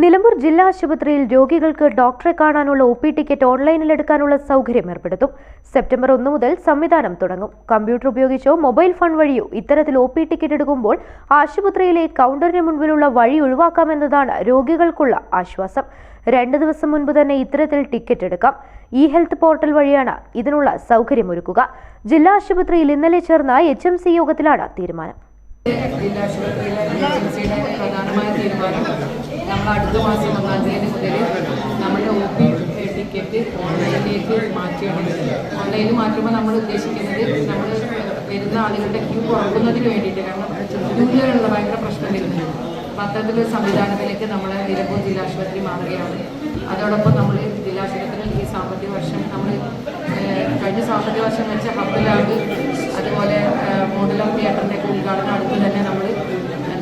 നിലമ്പൂർ ജില്ലാ ആശുപത്രിയിൽ രോഗികൾക്ക് ഡോക്ടറെ കാണാനുള്ള ഒ പി ടിക്കറ്റ് ഓൺലൈനിൽ എടുക്കാനുള്ള സൗകര്യം ഏർപ്പെടുത്തും. സെപ്റ്റംബർ ഒന്ന് മുതൽ സംവിധാനം തുടങ്ങും. കമ്പ്യൂട്ടർ ഉപയോഗിച്ചോ മൊബൈൽ ഫോൺ വഴിയോ ഇത്തരത്തിൽ ഒ പി ടിക്കറ്റ് എടുക്കുമ്പോൾ ആശുപത്രിയിലെ കൗണ്ടറിന് മുൻപിലുള്ള വഴി ഒഴിവാക്കാമെന്നതാണ് രോഗികൾക്കുള്ള ആശ്വാസം. രണ്ട് ദിവസം മുൻപ് തന്നെ ഇത്തരത്തിൽ ടിക്കറ്റ് എടുക്കാം. ഇ ഹെൽത്ത് പോർട്ടൽ വഴിയാണ് ഇതിനുള്ള സൗകര്യമൊരുക്കുക. ജില്ലാ ആശുപത്രിയിൽ ഇന്നലെ ചേർന്ന എച്ച് എം സി യോഗത്തിലാണ് തീരുമാനം. ജില്ലാ ആശുപത്രിയിലെ പ്രധാനമായ തീരുമാനം നമ്മൾ അടുത്ത മാസം ഒന്നാം തീയതി മുതൽ നമ്മുടെ ഒ പി ടിക്കറ്റ് ഓൺലൈനിലേക്ക് മാറ്റിയിട്ടുണ്ട് ഓൺലൈനിൽ മാറ്റുമ്പോൾ നമ്മൾ ഉദ്ദേശിക്കുന്നത് നമ്മൾ വരുന്ന ആളുകളുടെ ക്യൂ കുറക്കുന്നതിന് വേണ്ടിയിട്ട് കാരണം ചുറ്റുമുള്ള ഭയങ്കര പ്രശ്നം വരുന്നുണ്ട് അപ്പോൾ അത്തരത്തിലൊരു സംവിധാനത്തിലേക്ക് നമ്മൾ നിലമ്പൂർ ജില്ലാശുപത്രി മാറുകയാണ്. അതോടൊപ്പം നമ്മൾ ജില്ലാശുപത്രിയിൽ ഈ സാമ്പത്തിക വർഷം നമ്മൾ കഴിഞ്ഞ സാമ്പത്തിക വർഷം വെച്ച ഹബ് ലാബ് അതുപോലെ മോഡുലർ തിയേറ്ററിന്റെ ഉദ്ഘാടനം അടുത്ത് തന്നെ നമ്മൾ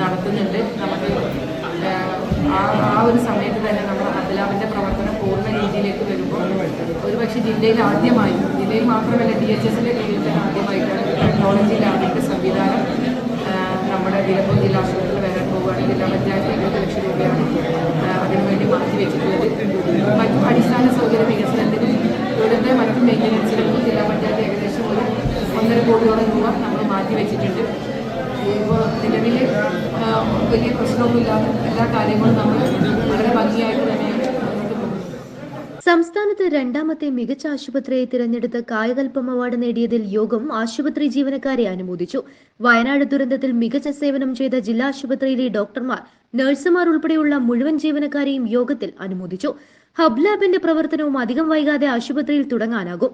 നടത്തുന്നുണ്ട്. നമുക്ക് ആ ആ ഒരു സമയത്ത് തന്നെ നമ്മൾ ഹബ് ലാബിന്റെ പ്രവർത്തനം പൂർണ രീതിയിലേക്ക് വരുമ്പോൾ ഒരു പക്ഷേ ജില്ലയിൽ ആദ്യമായി ജില്ലയിൽ മാത്രമല്ല ഡി എച്ച് എസിന്റെ കീഴിൽ തന്നെ ആദ്യമായിട്ടാണ് ടെക്നോളജി ലാബിന്റെ സംവിധാനം നമ്മുടെ നിലമ്പൂർ ജില്ലാ ആശുപത്രിയിൽ വരാൻ പോവുകയാണ്. ജില്ലാ പഞ്ചായത്ത് ഇരുപത് ലക്ഷം രൂപയാണ് അതിനുവേണ്ടി മാറ്റിവെച്ചിട്ടുള്ളത് മറ്റു അടിസ്ഥാന സൗകര്യ വികസനത്തിനും ഇവിടുത്തെ മറ്റു മെയിന്റനൻസിനും ജില്ലാ പഞ്ചായത്ത് ഏകദേശം ഒരു ഒന്നര കോടിയോളം രൂപ നമ്മൾ മാറ്റിവെച്ചിട്ടുണ്ട് നിലവിൽ വലിയ പ്രശ്നമൊന്നുമില്ലാതെ എല്ലാ കാര്യങ്ങളും നമ്മൾ വളരെ ഭംഗിയായിട്ട് തന്നെ സംസ്ഥാനത്ത് രണ്ടാമത്തെ മികച്ച ആശുപത്രിയെ തിരഞ്ഞെടുത്ത് കായകൽപ്പം അവാർഡ് നേടിയതിൽ യോഗം ആശുപത്രി ജീവനക്കാരെ അനുമോദിച്ചു. വയനാട് ദുരന്തത്തിൽ മികച്ച സേവനം ചെയ്ത ജില്ലാ ആശുപത്രിയിലെ ഡോക്ടർമാർ നഴ്സുമാർ ഉൾപ്പെടെയുള്ള മുഴുവൻ ജീവനക്കാരെയും യോഗത്തിൽ അനുമോദിച്ചു. ഹബ് ലാബിന്റെ പ്രവർത്തനവും അധികം വൈകാതെ ആശുപത്രിയിൽ തുടങ്ങാനാകും.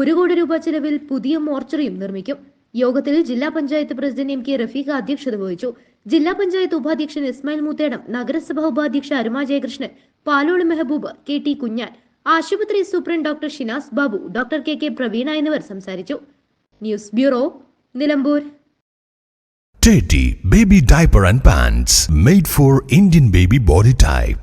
ഒരു കോടി രൂപ ചെലവിൽ പുതിയ മോർച്ചറിയും നിർമ്മിക്കും. യോഗത്തിൽ ജില്ലാ panchayat president M K Rafeeq അധ്യക്ഷത വഹിച്ചു. ജില്ലാ പഞ്ചായത്ത് ഉപാധ്യക്ഷൻ ഇസ്മായിൽ മൂത്തേടം നഗരസഭാ ഉപാധ്യക്ഷ അരുമ ജയകൃഷ്ണൻ പാലോളി മെഹബൂബ് കെ ടി കുഞ്ഞാൻ ആശുപത്രി superintendent doctor Shinas Babu doctor K K Praveena എന്നിവർ സംസാരിച്ചു. News bureau Nilambur. Teddy Baby Diaper and Pants made for Indian baby body type.